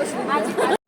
possibilidade.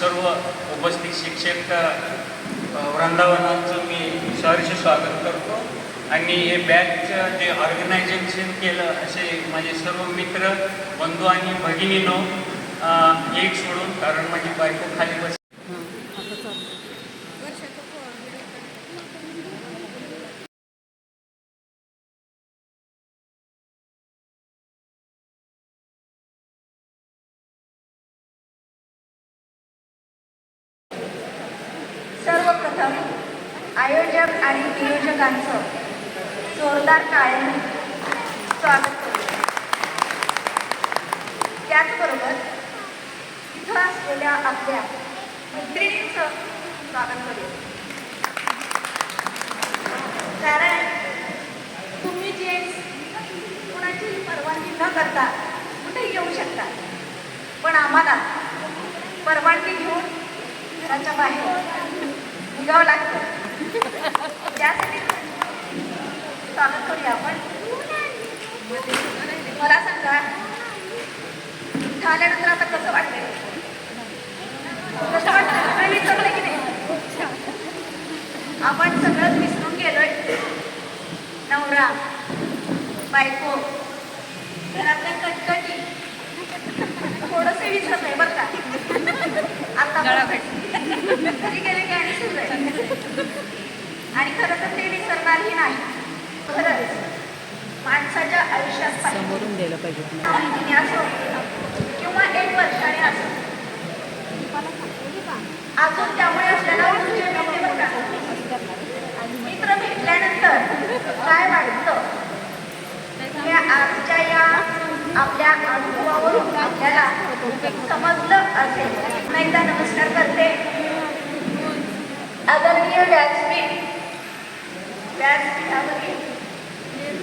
सर्व उपस्थित शिक्षक वृंदावनाचं मी सहर्ष स्वागत करतो. आणि हे बॅचचं जे ऑर्गनायझेशन केलं असे माझे सर्व मित्र बंधू आणि भगिनीनो एक सोडून कारण माझी बायको खाली बस सर्वप्रथम आयोजक आणि नियोजकांचं जोरदार कायम स्वागत करतो. त्याचबरोबर इथं असलेल्या आपल्या मैत्रिणींचं स्वागत करू कारण तुम्ही जे कुणाची परवानगी न करता कुठे येऊ शकता पण आम्हाला परवानगी घेऊन घराच्या बाहेर निघावं लागतं. त्यासाठी स्वागत करूया आपण. मला सांगा इथं आल्यानंतर आता कसं वाटतंय? कसं वाटतं सगळं विसरलं की नाही? आपण सगळंच विसरून गेलोय. नवरा बायको घरातल्या कटकटी. थोडंसं विसरलंय बरं का? आता गेले की आणि खरं तर ते विसरणारही नाही खरंच. माणसाच्या आयुष्यात समोरून द्यायला पाहिजे. असो किंवा एक वर्षाने असो. अजून त्यामुळे आपल्याला मित्र भेटल्यानंतर काय वाटतं? आजच्या या आपल्या अनुभवावरून आपल्याला समजलं असेल. पुन्हा एकदा नमस्कार करते. आदरणीय व्यासपीठ. व्यासपीठावरील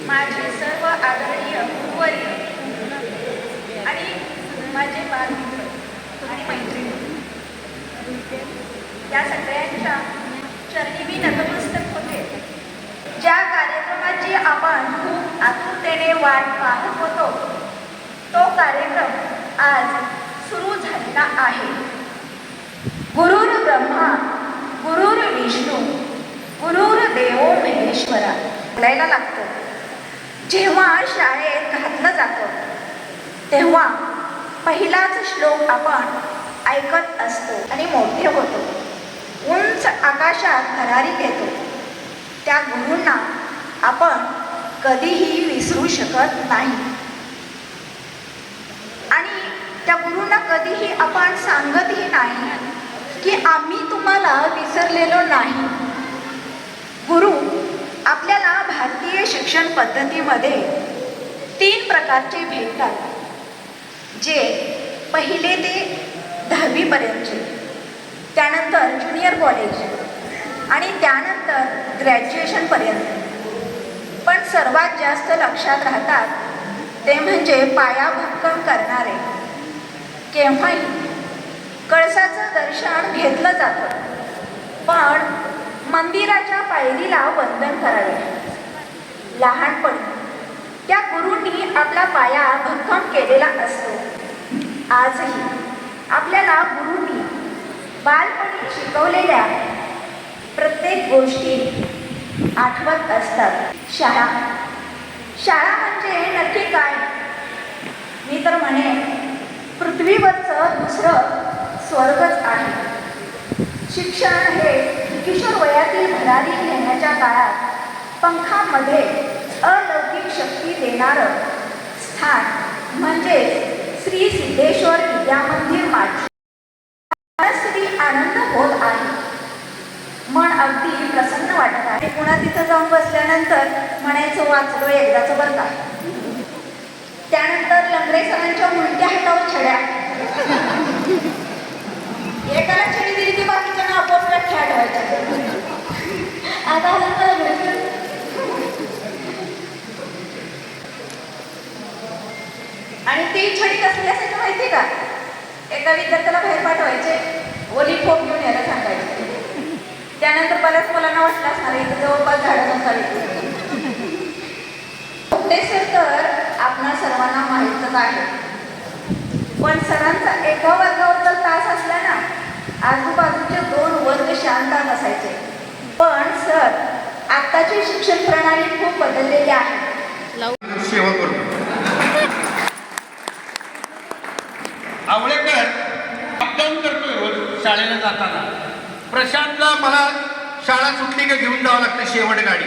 माझे सर्व आदरणीय गुरुवर्य आणि माझे बालमित्र आणि मैत्रिणी. या सगळ्यांच्या चरणी मी नतमस्तक होते. ज्या कार्यक्रमाची आपण खूप आतुरतेने वाट पाहत होतो तो कार्यक्रम आज सुरू झालेला आहे. गुरुर ब्रह्मा गुरुर विष्णू गुरुर देवो महेश्वरा. बोलायला लागतो. जेव्हा शाळेत घातलं जातं तेव्हा पहिलाच श्लोक आपण ऐकत असतो आणि मोठे होतो. उंच आकाशात भरारी घेतो. त्या गुरूंना आपण कधीही विसरू शकत नाही आणि त्या गुरूंना कधीही आपण सांगतही नाही की आम्ही तुम्हाला विसरलेलो नाही. गुरु आपल्याला भारतीय शिक्षण पद्धतीमध्ये तीन प्रकारचे भेटतात जे पहिले ते दहावीपर्यंतचे त्यानंतर ज्युनियर कॉलेज आणि त्यानंतर ग्रॅज्युएशनपर्यंत पण सर्वात जास्त लक्षात राहतात ते म्हणजे पाया भक्कम करणारे. केव्हाही कळसाचं दर्शन घेतलं जातं. पण मंदिराच्या पायरीला वंदन करावे. लहानपणी त्या गुरूंनी आपला पाया भक्कम केलेला असतो. आजही आपल्याला गुरुंनी बालपणी शिकवलेल्या प्रत्येक गोष्टी आठवत असतात. शाळा. शाळा म्हणजे नक्की काय? मी तर म्हणे पृथ्वीवरचं दुसरं स्वर्गच आहे. शिक्षण हे किशोर वयातील भरारी घेण्याच्या काळात पंखामध्ये अलौकिक शक्ती देणारं स्थान म्हणजे श्री सिद्धेश्वर विद्यामंदिर माझी श्री आनंद होत आहे. मन अगदी प्रसन्न वाटत आहे. पुन्हा तिथं जाऊन बसल्यानंतर म्हणायचं वाचलो एकदाच बरं का? त्यानंतर लंगरे सरांच्या उलट्या हातावर छड्या. एकाला छडी दिली की बाकीच्या आपोआप लठ्ठ्या आठवायच्या आता आणि ती छडी कसली असायची माहिती का? एका विद्यार्थ्याला बाहेर पाठवायचे ओली फोक घेऊन यायला सांगायचे. त्यानंतर बऱ्याच मुलांना वाटलं असणार इथं जवळपास झाडं नसावी सर तर आपणा सर्वांना माहीतच आहे. पण सरांचा एका वर्गावर तर तास असला ना आजूबाजूचे दोन वर्ग शांतात असायचे पण सर आत्ताची शिक्षण प्रणाली खूप बदललेली आहे. आवळेकर अपडाऊन करतोय रोज शाळेला जाताना. प्रशांतला मला शाळा सुटली का घेऊन जावं लागतं शेवट गाडी.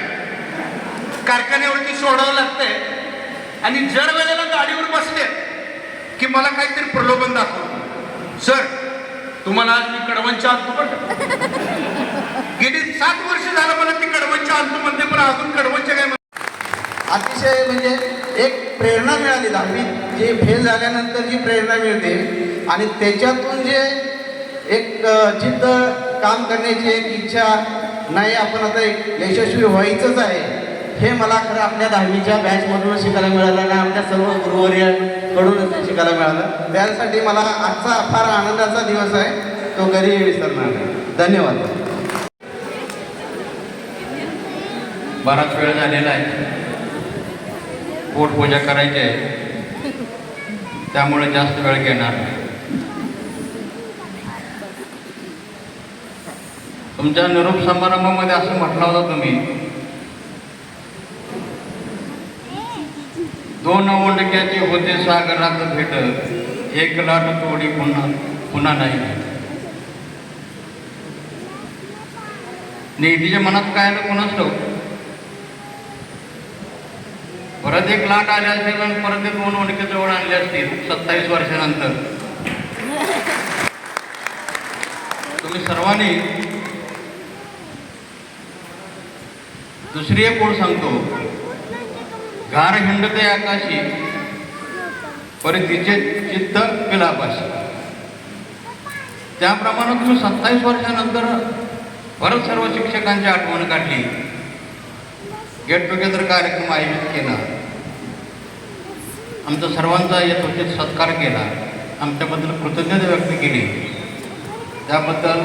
कारखान्यावरती सोडावं लागतंय. आणि जर वेळेला गाडीवर बसले की मला काहीतरी प्रलोभन दाखव सर तुम्हाला आज मी कडवंच्या आणतो बरं गेली सात वर्ष झालं मला ती कडवंच्या आणतो म्हणते पण अजून कडवंच्या काय अतिशय म्हणजे एक प्रेरणा मिळाली दहावी जी फेल झाल्यानंतर जी प्रेरणा मिळते आणि त्याच्यातून जे एक जिद्द काम करण्याची एक इच्छा नाही आपण आता एक यशस्वी व्हायचंच आहे. हे मला खरं आपल्या दहावीच्या बॅचमधून शिकायला मिळालं आणि आपल्या सर्व गुरुवर्याकडून शिकायला मिळालं. त्यासाठी मला आजचा फार आनंदाचा दिवस आहे. तो कधी विसरणार नाही. धन्यवाद. बराच वेळ झालेला आहे. पोटपूजा करायची आहे. त्यामुळे जास्त वेळ घेणार नाही. तुमच्या निरोप समारंभामध्ये असं म्हटलं होतं तुम्ही. दोन ओंडक्याचे होते सागरात भेट. एक लाट तोडी पुन्हा पुन्हा नाही. निधीच्या मनात काय आलं कोणाच असतो? परत एक लाट आल्या असेल आणि परत एक दोन ओंडके जवळ आणले असतील सत्तावीस वर्षानंतर. तुम्ही सर्वांनी दुसरी एक ओळ सांगतो. गार हिंडते आकाशी परितीचे चित्त पिलापाशी त्याप्रमाणे तुम्ही सत्तावीस वर्षानंतर परत सर्व शिक्षकांची आठवण काढली. गेट टुगेदर कार्यक्रम आयोजित केला. आमचा सर्वांचा यथोचित सत्कार केला. आमच्याबद्दल कृतज्ञता व्यक्त केली. त्याबद्दल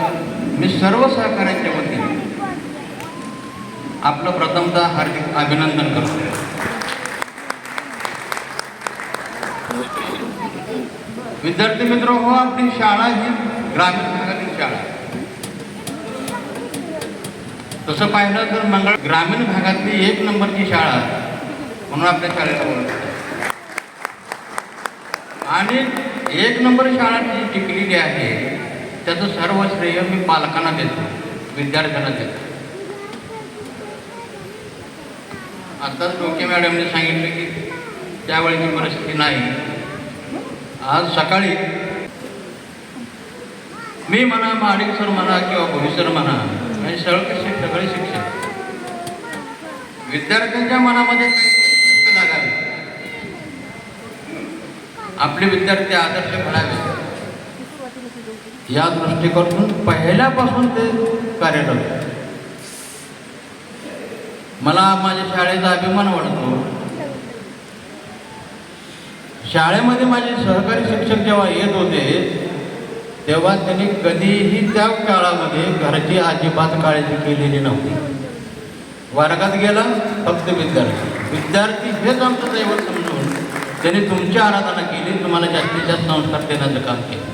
मी सर्व सहकाऱ्यांच्या वतीने आपलं प्रथमतः हार्दिक अभिनंदन करतो. विद्यार्थी मित्र हो आपली शाळा ही ग्रामीण भागातील शाळा. तसं पाहिलं तर मंगळ ग्रामीण भागातली एक नंबरची शाळा म्हणून आपल्या शाळेला ओळखतात आणि एक नंबर शाळा जी टिकलेली आहे त्याचं सर्व श्रेय मी पालकांना देतो विद्यार्थ्यांना देतो. आत्ताच डोके मॅडमने सांगितलं की त्यावेळेची परिस्थिती नाही. आज सकाळी मी म्हणा माडिक सर म्हणा किंवा भोई म्हणा आणि सगळे शिक- सगळे शिक्षक. विद्यार्थ्यांच्या मनामध्ये लागावे. आपले विद्यार्थी आदर्श घडावे या दृष्टिकोनातून पहिल्यापासून ते कार्यरत. मला माझ्या शाळेचा अभिमान वाटतो. शाळेमध्ये माझे सहकारी शिक्षक जेव्हा येत होते तेव्हा त्यांनी कधीही त्या काळामध्ये घरची अजिबात काळजी केलेली नव्हती. वर्गात गेला फक्त विद्यार्थी. विद्यार्थी हेच आमचं दैवत समजून त्यांनी तुमची आराधना केली तुम्हाला जास्तीत जास्त संस्कार देण्याचं काम केलं.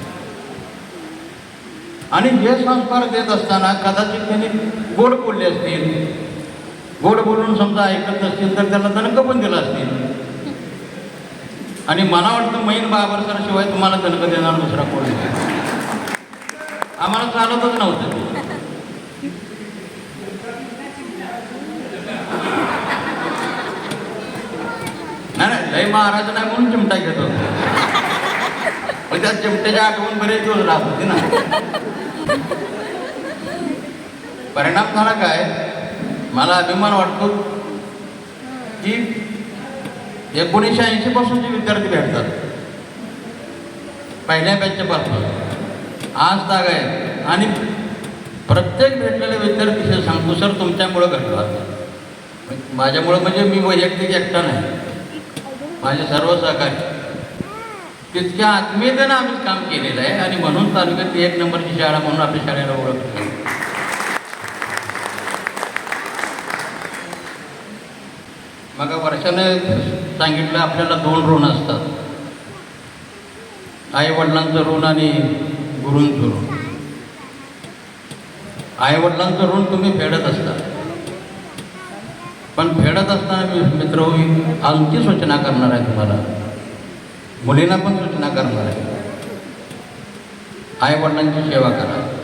आणि हे संस्कार देत असताना कदाचित त्यांनी गोड बोलले असतील. गोड बोलून समजा ऐकत नसतील तर त्याला दणक पण दिला असतील. आणि मला वाटतं मैन बाबरकरशिवाय तुम्हाला दणक देणार दुसरा कोण आम्हाला चालतच नव्हतं नाही नाही लय महाराज नाही म्हणून चिमटा घेत होतो. त्या चिमट्याच्या आठवण बरेच दिवस राहत होते ना. परिणाम झाला काय? मला अभिमान वाटतो की एकोणीसशे ऐंशी पासून विद्यार्थी भेटतात पहिल्या बॅचच्या पासून. आज ताग आहे. आणि प्रत्येक भेटलेले विद्यार्थी सांगतो सर तुमच्यामुळं घडलं. माझ्यामुळं म्हणजे मी वैयक्तिक एकटा नाही. माझे सर्व सहकारी. तितक्या आत्मीयतेनं आम्ही काम केलेलं आहे. आणि म्हणून तालुक्यात एक नंबरची शाळा म्हणून आपल्या शाळेला ओळखतो मग वर्षाने सांगितलं आपल्याला दोन ऋण असतात. आई वडिलांचं ऋण आणि गुरूंचं ऋण. आई वडिलांचं ऋण तुम्ही फेडत असता. पण फेडत असताना मी मित्र आणखी सूचना करणार आहे तुम्हाला. मुलींना पण सूचना करणार आहे. आई वडिलांची सेवा करा.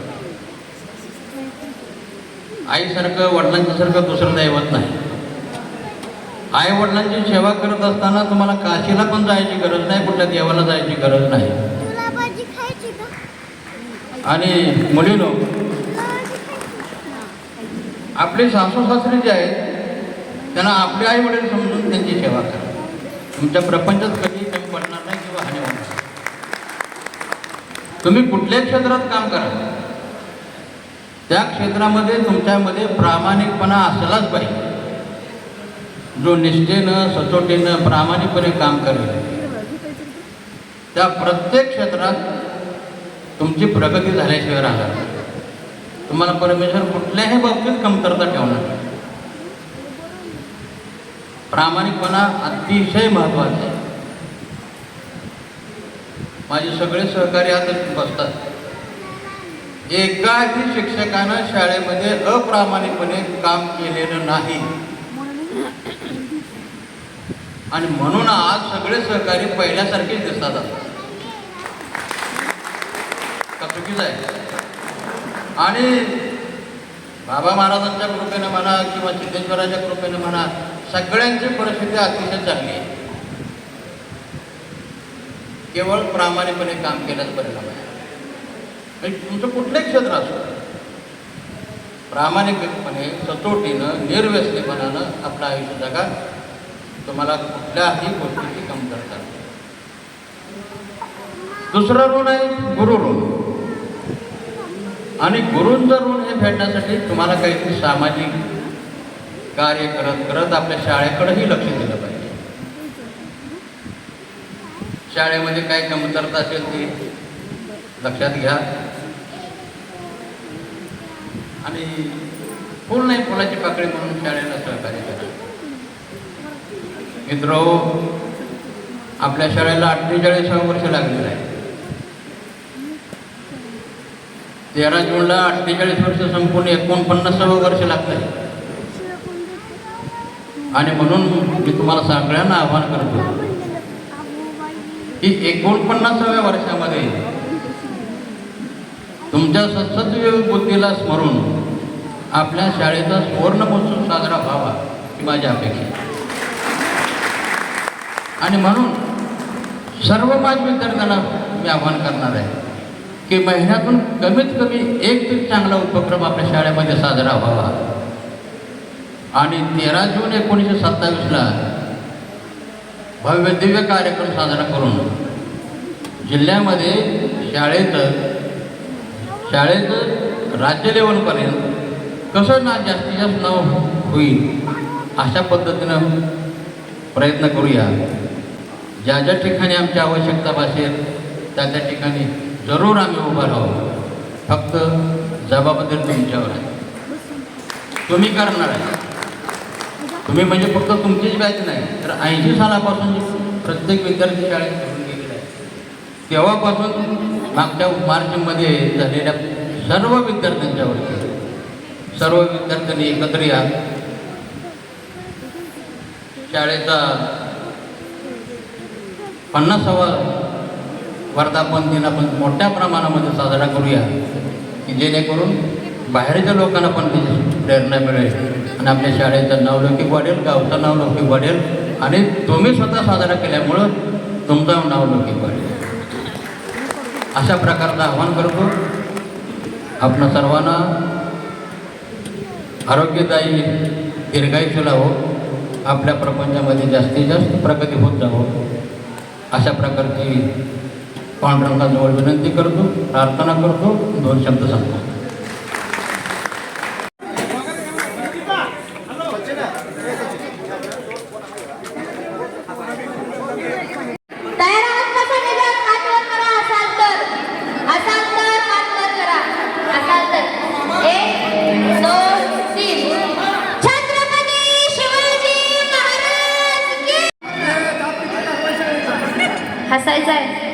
आईसारखं वडिलांच्यासारखं दुसरं दैवत नाही. आई वडिलांची सेवा करत असताना तुम्हाला काशीला पण जायची गरज नाही कुठल्या देवाला जायची गरज नाही. आणि मुलीनो आपले सासू सासरे जे आहेत त्यांना आपले आई वडील समजून त्यांची सेवा करा. तुमच्या प्रपंचात कधी कमी पडणार नाही किंवा हानी होणार. तुम्ही कुठल्याही क्षेत्रात काम करा. त्या क्षेत्रामध्ये तुमच्यामध्ये प्रामाणिकपणा असलाच पाहिजे. जो निष्ठेनं सचोटीनं प्रामाणिकपणे काम करेल. त्या प्रत्येक क्षेत्रात तुमची प्रगती झाल्याशिवाय राहणार तुम्हाला परमेश्वर कुठल्याही बाबतीत कमतरता ठेवणार नाही. प्रामाणिकपणा अतिशय महत्त्वाचा आहे. माझे सगळे सहकारी आता बसतात. एकाही शिक्षकानं शाळेमध्ये अप्रामाणिकपणे काम केलेलं नाही. आणि म्हणून आज सगळे सहकारी पहिल्यासारखेच दिसतात आता. चुकीच आहे? आणि बाबा महाराजांच्या कृपेनं म्हणा किंवा सिद्धेश्वराच्या कृपेनं म्हणा सगळ्यांची परिस्थिती अतिशय चांगली आहे. केवळ प्रामाणिकपणे काम केल्याच परिणाम आहे. म्हणजे तुमचं कुठलंही क्षेत्र असो प्रामाणिकपणे सचोटीनं निर्व्यसनीपणानं आपलं आयुष्य जगा. तुम्हाला कुठल्याही गोष्टीची कमतरता नाही. दुसरं ऋण आहे गुरु ऋण. आणि गुरूंचं ऋण हे फेडण्यासाठी तुम्हाला काहीतरी सामाजिक कार्य करत करत आपल्या शाळेकडेही लक्ष दिलं पाहिजे. शाळेमध्ये काय कमतरता असेल ती लक्षात घ्या. आणि फुल नाही फुलाची पाकळी म्हणून शाळेला सहकार्य करा मित्र हो, आपल्या शाळेला अठ्ठेचाळीसावं वर्ष लागलेलं आहे. तेरा जूनला अठ्ठेचाळीस वर्ष संपूर्ण एकोणपन्नासावं वर्ष लागत आहे आणि म्हणून मी तुम्हाला सगळ्यांना आवाहन करतो की एकोणपन्नासाव्या वर्षामध्ये तुमच्या सत्सत्व बुद्धीला स्मरून आपल्या शाळेचा सुवर्ण महोत्सव साजरा व्हावा ही माझी अपेक्षा आणि म्हणून सर्व माझ्या विद्यार्थ्यांना मी आवाहन करणार आहे की महिन्यातून कमीत कमी एक तरी चांगला उपक्रम आपल्या शाळेमध्ये साजरा व्हावा. आणि तेरा जून एकोणीसशे सत्तावीसला भव्य दिव्य कार्यक्रम साजरा करून जिल्ह्यामध्ये शाळेचं शाळेचं राज्य लेवलपर्यंत कसं ना जास्तीत जास्त नाव होईल अशा पद्धतीनं प्रयत्न करूया. ज्या ज्या ठिकाणी आमची आवश्यकता भासेल त्या त्या ठिकाणी जरूर आम्ही उभं राहू. फक्त जबाबदारी तुमच्यावर आहे. तुम्ही करणार आहे. तुम्ही म्हणजे फक्त तुमचीच बॅच नाही तर ऐंशी सालापासून प्रत्येक विद्यार्थी शाळेत तेव्हापासून मागच्या मार्चमध्ये झालेल्या सर्व विद्यार्थ्यांच्यावरती सर्व विद्यार्थ्यांनी एकत्र या. शाळेचा पन्नासावा वर्धापन दिन आपण मोठ्या प्रमाणामध्ये साजरा करूया की जेणेकरून बाहेरच्या लोकांना पण त्याची प्रेरणा मिळेल. आणि आपल्या शाळेचं नावलौकिक वाढेल गावचं नावलौकिक वाढेल आणि तुम्ही स्वतः साजरा केल्यामुळं तुमचं नावलौकिक वाढेल. अशा प्रकारचं आव्हान करतो. आपण सर्वांना आरोग्यदायी दीर्घायुष्य लावो हो. आपल्या प्रपंचामध्ये जास्तीत जास्त प्रगती होत जावं. अशा प्रकारची पांडुरंगाजवळ विनंती करतो प्रार्थना करतो दोन शब्द सांगतो. हसायचं आहे आलाय.